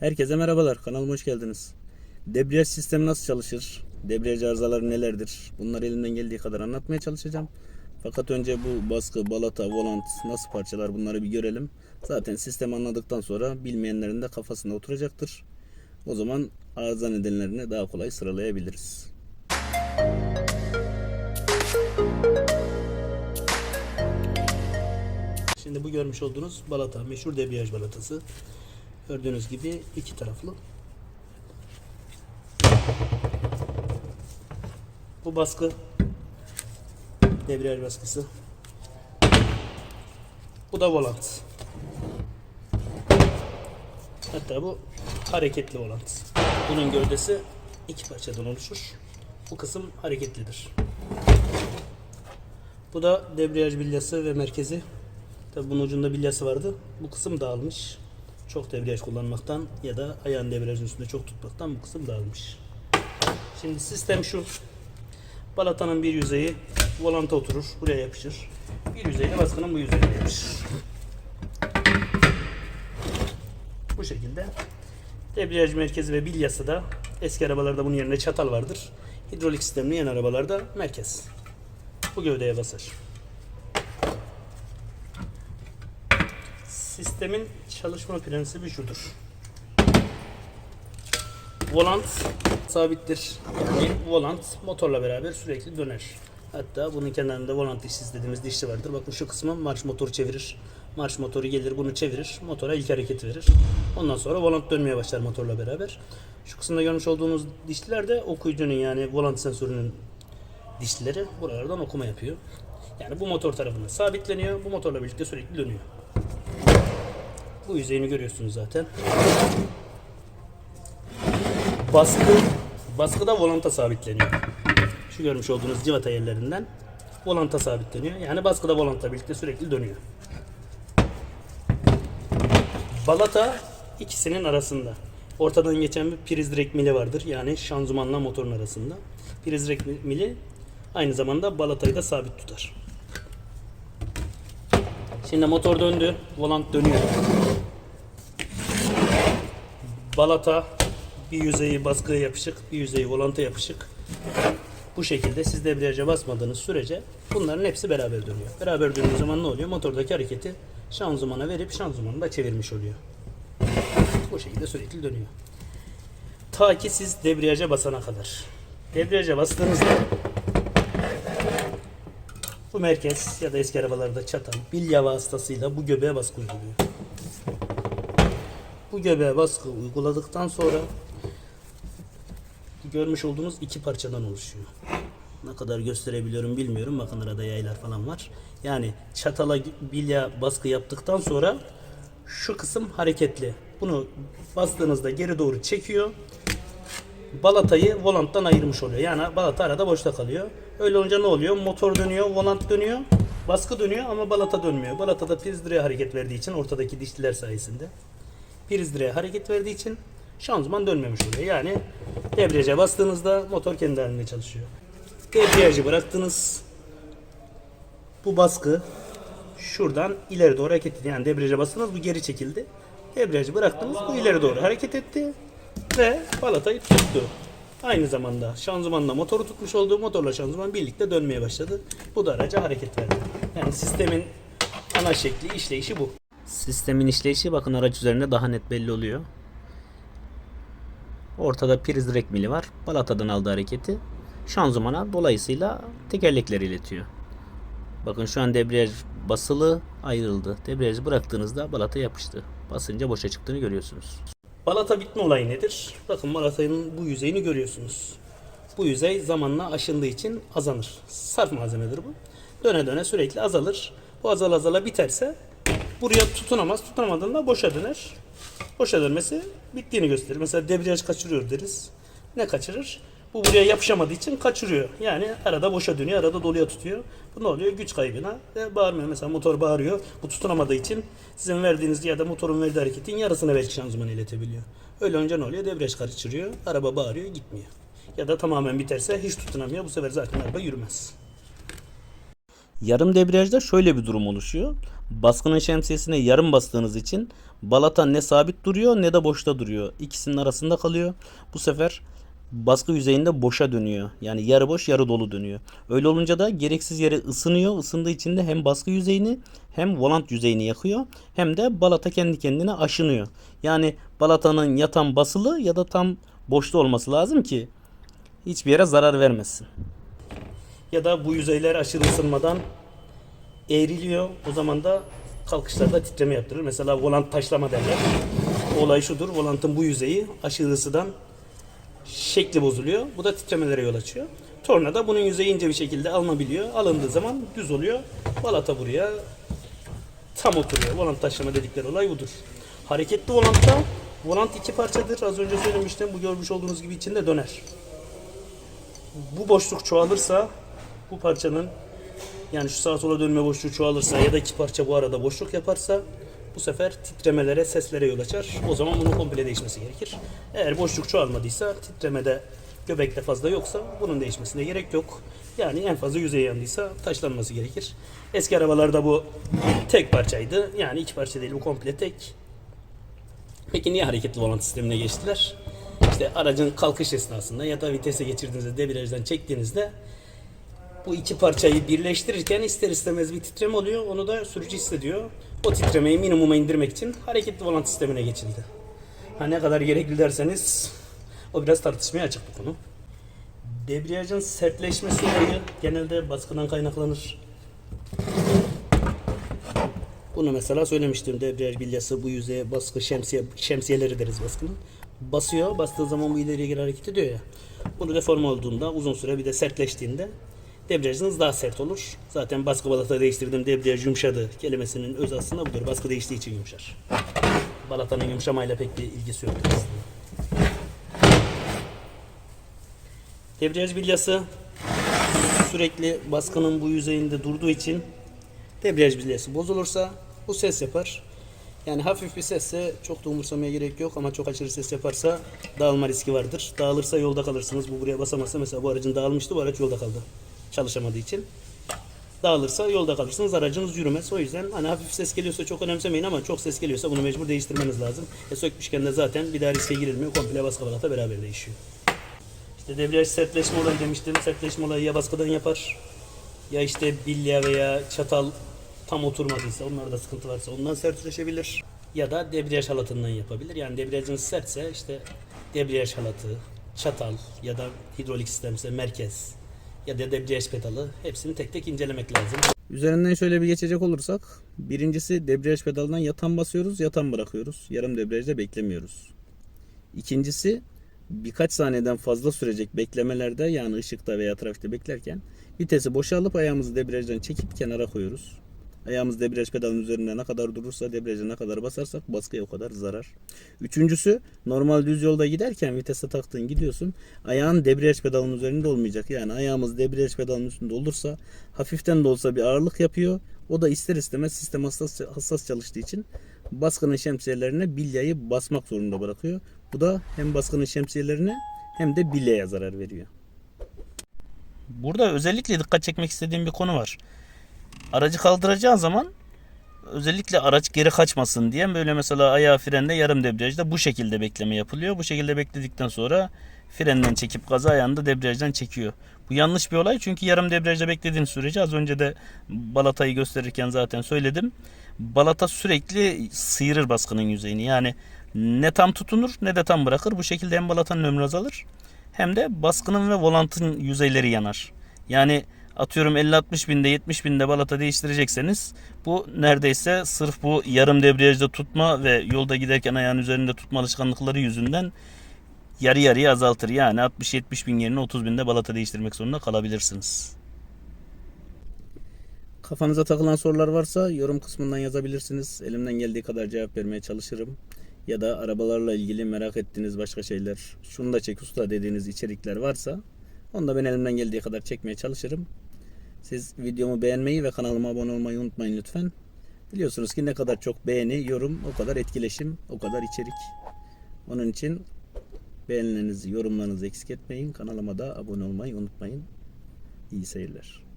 Herkese merhabalar. Kanalıma hoş geldiniz. Debriyaj sistemi nasıl çalışır? Debriyaj arızaları nelerdir? Bunları elimden geldiği kadar anlatmaya çalışacağım. Fakat önce bu baskı, balata, volant nasıl parçalar bunları bir görelim. Zaten sistemi anladıktan sonra bilmeyenlerin de kafasında oturacaktır. O zaman arıza nedenlerini daha kolay sıralayabiliriz. Şimdi bu görmüş olduğunuz balata, meşhur debriyaj balatası. Gördüğünüz gibi iki taraflı. Bu baskı debriyaj baskısı. Bu da volant. Hatta bu hareketli volant. Bunun gövdesi iki parçadan oluşur. Bu kısım hareketlidir. Bu da debriyaj bilyası ve merkezi. Tabi bunun ucunda bilyası vardı. Bu kısım dağılmış. Çok debriyaj kullanmaktan ya da ayağın debriyajın üstünde çok tutmaktan bu kısım dağılmış. Şimdi sistem şu. Balatanın bir yüzeyi volanta oturur. Buraya yapışır. Bir yüzeyi de baskının bu yüzeyine yapışır. Bu şekilde. Debriyaj merkezi ve bilyası da eski arabalarda bunun yerine çatal vardır. Hidrolik sistemli yeni arabalarda merkez. Bu gövdeye basar. Sistemin çalışma prensibi şudur. Volant sabittir. Yani volant motorla beraber sürekli döner. Hatta bunun kenarında volant dişsiz dediğimiz dişli vardır. Bakın şu kısmı marş motoru çevirir. Marş motoru gelir bunu çevirir. Motora ilk hareketi verir. Ondan sonra volant dönmeye başlar motorla beraber. Şu kısımda görmüş olduğunuz dişliler de okuyucunun yani volant sensörünün dişlileri buralardan okuma yapıyor. Yani bu motor tarafında sabitleniyor. Bu motorla birlikte sürekli dönüyor. Bu yüzeyini görüyorsunuz zaten. Baskı baskı da volanta sabitleniyor. Şu görmüş olduğunuz civata yerlerinden volanta sabitleniyor. Yani baskı da volantla birlikte sürekli dönüyor. Balata ikisinin arasında. Ortadan geçen bir priz direk mili vardır. Yani şanzımanla motorun arasında. Priz direk mili aynı zamanda balatayı da sabit tutar. Şimdi motor döndü. Volant dönüyor. Balata bir yüzeyi baskıya yapışık, bir yüzeyi volanta yapışık. Bu şekilde siz debriyaja basmadığınız sürece bunların hepsi beraber dönüyor. Beraber döndüğü zaman ne oluyor? Motordaki hareketi şanzımana verip şanzımanı da çevirmiş oluyor. Bu şekilde sürekli dönüyor. Ta ki siz debriyaja basana kadar. Debriyaja bastığınızda bu merkez ya da eski arabalarda çatan bilya vasıtasıyla bu göbeğe baskı uyguluyor. Bu göbeğe baskı uyguladıktan sonra görmüş olduğunuz iki parçadan oluşuyor. Ne kadar gösterebiliyorum bilmiyorum. Bakın arada yaylar falan var. Yani çatala bilya baskı yaptıktan sonra şu kısım hareketli. Bunu bastığınızda geri doğru çekiyor. Balatayı volanttan ayırmış oluyor. Yani balata arada boşta kalıyor. Öyle olunca ne oluyor? Motor dönüyor, volant dönüyor, baskı dönüyor ama balata dönmüyor. Balata da priz direğe hareket verdiği için ortadaki dişliler sayesinde priz direğe hareket verdiği için şanzıman dönmemiş oluyor. Yani debriyaja bastığınızda motor kendi halinde çalışıyor. Debriyajı bıraktınız. Bu baskı şuradan ileri doğru hareket etti. Yani debriyaja bastınız bu geri çekildi. Debriyajı bıraktınız bu ileri doğru hareket etti ve balatayı tuttu. Aynı zamanda şanzımanla motoru tutmuş olduğu motorla şanzıman birlikte dönmeye başladı. Bu da araca hareket verdi. Yani sistemin ana şekli, işleyişi bu. Sistemin işleyişi bakın araç üzerinde daha net belli oluyor. Ortada priz direk mili var. Balatadan aldığı hareketi şanzımana dolayısıyla tekerlekleri iletiyor. Bakın şu an debriyaj basılı ayrıldı. Debriyajı bıraktığınızda balata yapıştı. Basınca boşa çıktığını görüyorsunuz. Balata bitme olayı nedir? Bakın balatanın bu yüzeyini görüyorsunuz. Bu yüzey zamanla aşındığı için azalır. Sarf malzemedir bu. Döne döne sürekli azalır. Bu azal azala biterse buraya tutunamaz. Tutunamadığında boşa döner. Boşa dönmesi bittiğini gösterir. Mesela debriyaj kaçırıyor deriz. Ne kaçırır? Bu buraya yapışamadığı için kaçırıyor. Yani arada boşa dönüyor, arada doluya tutuyor. Bu ne oluyor? Güç kaybına ve bağırmıyor. Mesela motor bağırıyor. Bu tutunamadığı için sizin verdiğiniz ya da motorun verdiği hareketin yarısını belki şanzımana iletebiliyor. Öyle önce ne oluyor? Debriyaj kaçırıyor. Araba bağırıyor, gitmiyor. Ya da tamamen biterse hiç tutunamıyor. Bu sefer zaten araba yürümez. Yarım debriyajda şöyle bir durum oluşuyor. Baskının şemsiyesine yarım bastığınız için balata ne sabit duruyor ne de boşta duruyor. İkisinin arasında kalıyor. Bu sefer baskı yüzeyinde boşa dönüyor. Yani yarı boş yarı dolu dönüyor. Öyle olunca da gereksiz yere ısınıyor. Isındığı için de hem baskı yüzeyini hem volant yüzeyini yakıyor. Hem de balata kendi kendine aşınıyor. Yani balatanın ya tam basılı ya da tam boşta olması lazım ki hiçbir yere zarar vermesin. Ya da bu yüzeyler aşırı ısınmadan eğriliyor. O zaman da kalkışlarda titreme yaptırır. Mesela volant taşlama derler. Olay şudur. Volantın bu yüzeyi aşırı ısıdan şekli bozuluyor. Bu da titremelere yol açıyor. Torna da bunun yüzeyi ince bir şekilde alınabiliyor. Alındığı zaman düz oluyor. Balata buraya tam oturuyor. Volant taşlama dedikleri olay budur. Hareketli volantta volant iki parçadır. Az önce söylemiştim. Bu görmüş olduğunuz gibi içinde döner. Bu boşluk çoğalırsa bu parçanın yani şu sağa sola dönme boşluğu çoğalırsa ya da iki parça bu arada boşluk yaparsa bu sefer titremelere, seslere yol açar. O zaman bunun komple değişmesi gerekir. Eğer boşluk çoğalmadıysa, titremede göbekte fazla yoksa bunun değişmesine gerek yok. Yani en fazla yüzey yandıysa taşlanması gerekir. Eski arabalarda bu tek parçaydı. Yani iki parça değil bu komple tek. Peki niye hareketli volant sistemine geçtiler? İşte aracın kalkış esnasında ya da vitese geçirdiğinizde, debriyajdan çektiğinizde bu iki parçayı birleştirirken ister istemez bir titreme oluyor. Onu da sürücü hissediyor. O titremeyi minimuma indirmek için hareketli volant sistemine geçildi. Ha ne kadar gerekli derseniz o biraz tartışmaya açık bir konu. Debriyajın sertleşmesi olayı genelde baskıdan kaynaklanır. Bunu mesela söylemiştim. Debriyaj bilyası bu yüzeye baskı şemsiye, şemsiyeleri deriz baskının. Basıyor. Bastığı zaman bu ileriye geri hareket ediyor ya. Bunu deforme olduğunda uzun süre bir de sertleştiğinde debriyajınız daha sert olur. Zaten baskı balata değiştirdim debriyaj yumuşadı kelimesinin öz aslında budur. Baskı değiştiği için yumuşar. Balatanın yumuşamayla pek bir ilgisi yok aslında. Debriyaj bilyası sürekli baskının bu yüzeyinde durduğu için debriyaj bilyası bozulursa bu ses yapar. Yani hafif bir sesse çok da umursamaya gerek yok ama çok aşırı ses yaparsa dağılma riski vardır. Dağılırsa yolda kalırsınız. Bu buraya basamazsa mesela bu aracın dağılmıştı bu araç yolda kaldı. Çalışamadığı için. Dağılırsa yolda kalırsınız aracınız yürümez. O yüzden hani hafif ses geliyorsa çok önemsemeyin ama çok ses geliyorsa bunu mecbur değiştirmeniz lazım. E sökmüşken de zaten bir daha riske girilmiyor. Komple baskı balata beraber değişiyor. İşte debriyaj sertleşme olayı demiştim. Sertleşme olayı ya baskıdan yapar ya işte bilya veya çatal tam oturmadıysa onlarda sıkıntı varsa ondan sertleşebilir. Ya da debriyaj halatından yapabilir. Yani debriyajınız sertse işte debriyaj halatı, çatal ya da hidrolik sistemse merkez ya da debriyaj pedalı hepsini tek tek incelemek lazım. Üzerinden şöyle bir geçecek olursak birincisi debriyaj pedalından yatan basıyoruz yatan bırakıyoruz. Yarım debriyajda beklemiyoruz. İkincisi birkaç saniyeden fazla sürecek beklemelerde yani ışıkta veya trafikte beklerken vitesi boşalıp ayağımızı debriyajdan çekip kenara koyuyoruz. Ayağımız debriyaj pedalının üzerinde ne kadar durursa debriyaja ne kadar basarsak baskıya o kadar zarar. Üçüncüsü normal düz yolda giderken vitese taktığın gidiyorsun. Ayağın debriyaj pedalının üzerinde olmayacak. Yani ayağımız debriyaj pedalının üstünde olursa hafiften de olsa bir ağırlık yapıyor. O da ister istemez sistem hassas, hassas çalıştığı için baskının şemsiyelerine bilyayı basmak zorunda bırakıyor. Bu da hem baskının şemsiyelerine hem de bilyaya zarar veriyor. Burada özellikle dikkat çekmek istediğim bir konu var. Aracı kaldıracağın zaman özellikle araç geri kaçmasın diye böyle mesela ayağı frende yarım debriyajda bu şekilde bekleme yapılıyor. Bu şekilde bekledikten sonra frenden çekip gazı ayağında debriyajdan çekiyor. Bu yanlış bir olay çünkü yarım debriyajda beklediğin sürece az önce de balatayı gösterirken zaten söyledim. Balata sürekli sıyırır baskının yüzeyini. Yani ne tam tutunur ne de tam bırakır. Bu şekilde hem balatanın ömrü azalır hem de baskının ve volantın yüzeyleri yanar. Yani atıyorum 50-60 binde 70 binde balata değiştirecekseniz bu neredeyse sırf bu yarım debriyajda tutma ve yolda giderken ayağın üzerinde tutma alışkanlıkları yüzünden yarı yarıya azaltır. Yani 60-70 bin yerine 30 binde balata değiştirmek zorunda kalabilirsiniz. Kafanıza takılan sorular varsa yorum kısmından yazabilirsiniz. Elimden geldiği kadar cevap vermeye çalışırım. Ya da arabalarla ilgili merak ettiğiniz başka şeyler, şunu da çek usta dediğiniz içerikler varsa onu da ben elimden geldiği kadar çekmeye çalışırım. Siz videomu beğenmeyi ve kanalıma abone olmayı unutmayın lütfen. Biliyorsunuz ki ne kadar çok beğeni, yorum, o kadar etkileşim, o kadar içerik. Onun için beğenilerinizi, yorumlarınızı eksik etmeyin. Kanalıma da abone olmayı unutmayın. İyi seyirler.